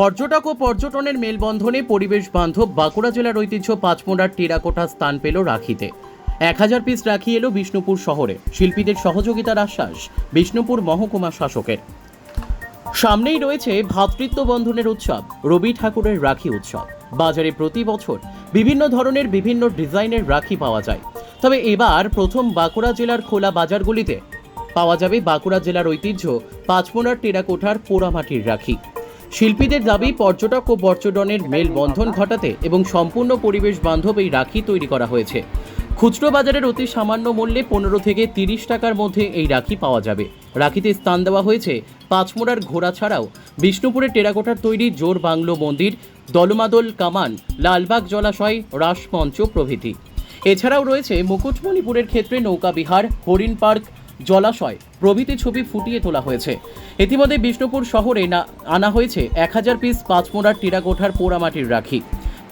পর্যটক ও পর্যটনের মেলবন্ধনে পরিবেশ বান্ধব বাঁকুড়া জেলার ঐতিহ্য পাঁচমোড়ার টেরাকোটা স্থান পেল রাখিতে। এক হাজার পিস রাখি এলো বিষ্ণুপুর শহরে। শিল্পীদের সহযোগিতার আশ্বাস বিষ্ণুপুর মহকুমা শাসকের। সামনেই রয়েছে ভ্রাতৃত্ব বন্ধনের উৎসব, রবি ঠাকুরের রাখি উৎসব। বাজারে প্রতি বছর বিভিন্ন ধরনের বিভিন্ন ডিজাইনের রাখি পাওয়া যায়। তবে এবার প্রথম বাঁকুড়া জেলার খোলা বাজারগুলিতে পাওয়া যাবে বাঁকুড়া জেলার ঐতিহ্য পাঁচমোনার টেরাকোঠার পোড়ামাটির রাখি। শিল্পীদের দাবি, পর্যটক ও পর্যটনের মেলবন্ধন ঘটাতে এবং সম্পূর্ণ পরিবেশ বান্ধব এই রাখি তৈরি করা হয়েছে। খুচরো বাজারের অতি সামান্য মূল্যে পনেরো থেকে তিরিশ টাকার মধ্যে এই রাখি পাওয়া যাবে। রাখিতে স্থান দেওয়া হয়েছে পাঁচমোড়ার ঘোড়া ছাড়াও। বিষ্ণুপুরের টেরাকোটার তৈরি জোর বাংলো মন্দির, দলমাদল কামান, লালবাগ জলাশয়, রাসমঞ্চ প্রভৃতি। এছাড়াও রয়েছে মুকুটমণিপুরের ক্ষেত্রে নৌকা বিহার, হরিণ পার্ক জলাশয়, প্রভৃতি ছবি ফুটিয়ে তোলা হয়েছে। ইতিমধ্যে বিষ্ণুপুর শহরে না, আনা হয়েছে এক হাজার পিস পাঁচমোড়ার টেরাকোঠার পোড়ামাটির রাখি।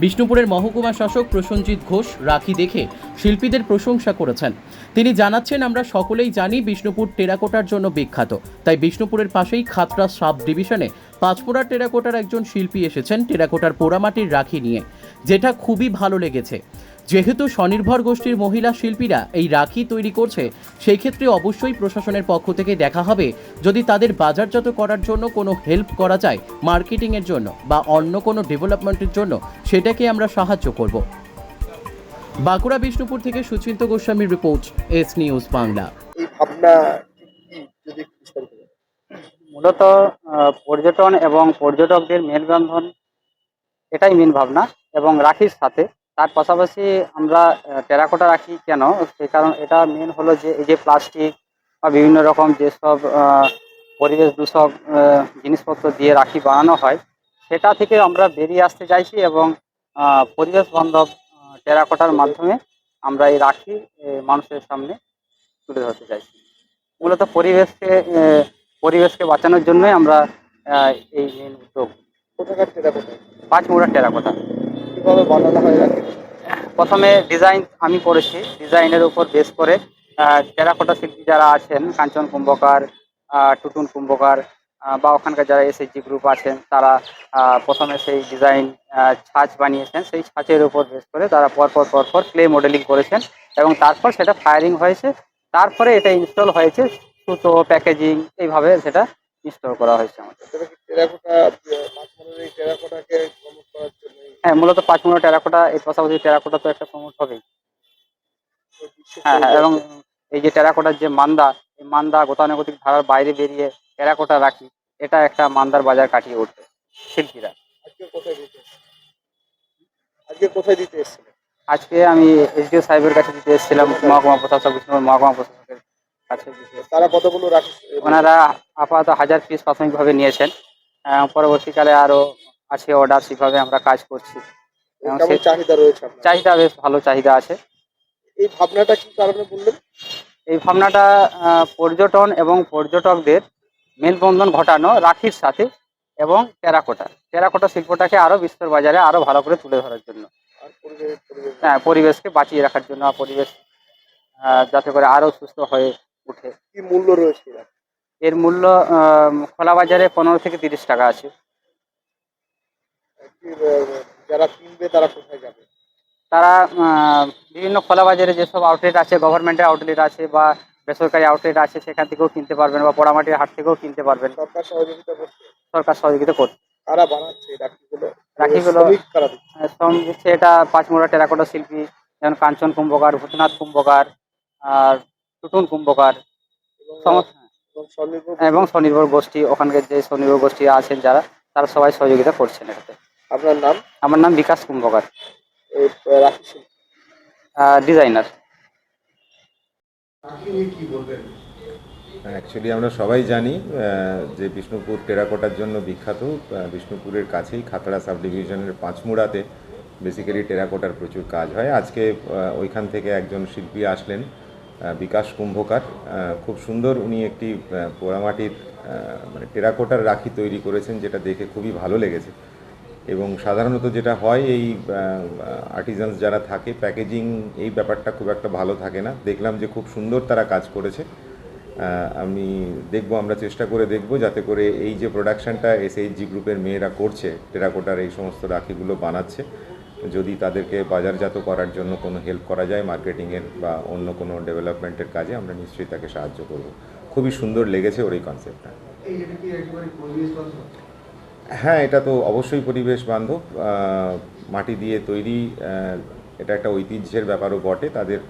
বিষ্ণুপুরের মহকুমা শাসক প্রসঞ্জিৎ ঘোষ রাখি দেখে শিল্পীদের প্রশংসা করেছেন। তিনি জানাচ্ছেন, আমরা সকলেই জানি বিষ্ণুপুর টেরাকোটার জন্য বিখ্যাত। তাই বিষ্ণুপুরের পাশেই খাতড়া সাব ডিভিশনে পাঁচপোড়ার টেরাকোটার একজন শিল্পী এসেছেন টেরাকোটার পোড়ামাটির রাখি নিয়ে। যেটা খুবই ভালো লেগেছে। যেহেতু স্বনির্ভর গোষ্ঠীর মহিলা শিল্পীরা এই রাখি তৈরি করছে সেই ক্ষেত্রে অবশ্যই প্রশাসনের পক্ষ থেকে দেখা হবে। যদি তাদের বাজারজাত করার জন্য কোনো হেল্প করা যায় মার্কেটিংয়ের জন্য বা অন্য কোনো ডেভেলপমেন্টের জন্য সেটাকে আমরা সাহায্য করব। বাঁকুড়া বিষ্ণুপুর থেকে সুচিন্ত গোস্বামীর রিপোর্ট এস নিউজ বাংলা। মূলত পর্যটন এবং পর্যটকদের মেলবন্ধন এটাই মেন ভাবনা এবং রাখির সাথে তার পাশাপাশি আমরা টেরাকোটা রাখি কেন? সেই কারণ এটা মেন হলো যে এই যে প্লাস্টিক বা বিভিন্ন রকম যেসব পরিবেশ দূষক জিনিসপত্র দিয়ে রাখি বানানো হয় সেটা থেকে আমরা বেরিয়ে আসতে চাইছি এবং পরিবেশ বান্ধব টেরাকোটার মাধ্যমে আমরা এই রাখি মানুষের সামনে তুলে ধরতে চাইছি। মূলত পরিবেশকে পরিবেশকে বাঁচানোর জন্যই আমরা এই মেন উদ্যোগ। কোথাকার টেরাকোটা? পাঁচ মুড়া টেরাকোটা। কীভাবে বানানো হয় রাখি প্রথমে ডিজাইন আমি করেছি ডিজাইনের উপর বেস করে টেরাকোটা শিল্পী যারা আছেন কাঞ্চন কুম্ভকার টুটুন কুম্ভকার বা ওখানকার যারা এসএইচজি গ্রুপ আছেন তারা প্রথমে সেই ডিজাইন ছাঁচ বানিয়েছেন। সেই ছাঁচের উপর বেস করে তারা পরপর পরপর ক্লে মডেলিং করেছেন এবং তারপর সেটা ফায়ারিং হয়েছে। তারপরে এটা ইনস্টল হয়েছে সুতো প্যাকেজিং এইভাবে সেটা ইনস্টল করা হয়েছে আমাদের। টেরাকোটা টেরাকোটাকে করার জন্য হ্যাঁ মূলত পাঁচ মুড়া টেরাকোটা এর পাশাপাশি টেরাকোটা তো একটা প্রমোট হবেই। হ্যাঁ হ্যাঁ এবং এই যে টেরাকোটার যে মান্দা এই মান্দা গতানুগতিক ধারার বাইরে বেরিয়ে টেরাকোটা রাখি এটা একটা মান্দার বাজার কাটিয়ে উঠবে শিল্পীরা। আজকে কোথায় দিতে এসেছিলেন? আজকে আমি এসডিও সাহেবের কাছে দিতে এসেছিলাম মহকুমা প্রশাসক বিষ্ণুপুর মহকুমা প্রশাসকের কাছে তারা কতগুলো ওনারা আপাতত হাজার পিস প্রাথমিকভাবে নিয়েছেন। পরবর্তীকালে আরও আছে অর্ডার সেভাবে আমরা কাজ করছি। চাহিদা রয়েছে চাহিদা বেশ ভালো চাহিদা আছে। এই ভাবনাটা কি কারণে বললেন? এই ভাবনাটা পর্যটন এবং পর্যটকদের মেলবন্ধন ঘটানো রাখির সাথে এবং টেরাকোটা। টেরাকোটা শিল্পটাকে আরও বিস্তর বাজারে আরও ভালো করে তুলে ধরার জন্য। হ্যাঁ পরিবেশকে বাঁচিয়ে রাখার জন্য আর পরিবেশ যাতে করে আরও সুস্থ হয়ে ওঠে কি মূল্য রয়েছে এর? মূল্য খোলা বাজারে পনেরো থেকে তিরিশ টাকা আছে। যারা কিনবে তারা কোথায় যাবে? তারা বিভিন্ন খোলা বাজারে যেসব আউটলেট আছে গভর্নমেন্টের আউটলেট আছে বা বেসরকারি আউটলেট আছে সেখান থেকেও কিনতে পারবেন বা পোড়ামাটির হাট থেকেও কিনতে পারবেন। সরকার সহযোগিতা করছে? সরকার সহযোগিতা করছে। কারা বানাচ্ছে রাখিগুলো? রাখিগুলো শ্রম দিচ্ছে এটা পাঁচমোড়া টেরাকোটা শিল্পী যেমন কাঞ্চন কুম্ভকার ভূতনাথ কুম্ভকার আর টুটুন কুম্ভকার। সমস্ত এবং স্বনির্ভর এবং স্বনির্ভর গোষ্ঠী ওখানকার যে স্বনির্ভর গোষ্ঠী আছেন যারা তারা সবাই সহযোগিতা করছেন এটাতে। আপনার নাম? আমার নাম বিকাশ কুম্ভকার। ডিজাইনার। অ্যাকচুয়ালি আমরা সবাই জানি যে বিষ্ণুপুর টেরাকোটার জন্য বিখ্যাত বিষ্ণুপুরের কাছেই খাতড়া সাব ডিভিশনের পাঁচমুড়াতে বেসিক্যালি টেরাকোটার প্রচুর কাজ হয়। আজকে ওইখান থেকে একজন শিল্পী আসলেন বিকাশ কুম্ভকার। খুব সুন্দর উনি একটি পোড়ামাটির মানে টেরাকোটার রাখি তৈরি করেছেন যেটা দেখে খুবই ভালো লেগেছে। এবং সাধারণত যেটা হয়, এই আর্টিজানস যারা থাকে প্যাকেজিং এই ব্যাপারটা খুব একটা ভালো থাকে না। দেখলাম যে খুব সুন্দর তারা কাজ করেছে। আমি দেখব, আমরা চেষ্টা করে দেখব, যাতে করে এই যে প্রোডাকশনটা এসএইচজি গ্রুপের মেয়েরা করছে টেরাকোটার এই সমস্ত রাখিগুলো বানাচ্ছে, যদি তাদেরকে বাজারজাত করার জন্য কোনো হেল্প করা যায় মার্কেটিংয়ের বা অন্য কোনো ডেভেলপমেন্টের কাজে, আমরা নিশ্চয়ই তাকে সাহায্য করব। খুবই সুন্দর লেগেছে ওর এই কনসেপ্টটা হ্যাঁ এটা তো অবশ্যই পরিবেশ বান্ধব। মাটি দিয়ে তৈরি এটা একটা ঐতিহ্যের ব্যাপারও বটে। তাদের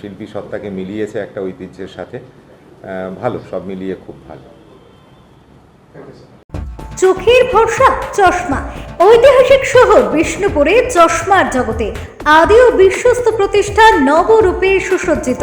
শিল্পী সত্তাকে মিলিয়েছে একটা ঐতিহ্যের সাথে। ভালো, সব মিলিয়ে খুব ভালো। চোখের ভরসা, চশমা। ঐতিহাসিক শহর বিষ্ণুপুরে চশমার জগতে আদি ও বিশ্বস্ত প্রতিষ্ঠান নবরূপে সুসজ্জিত।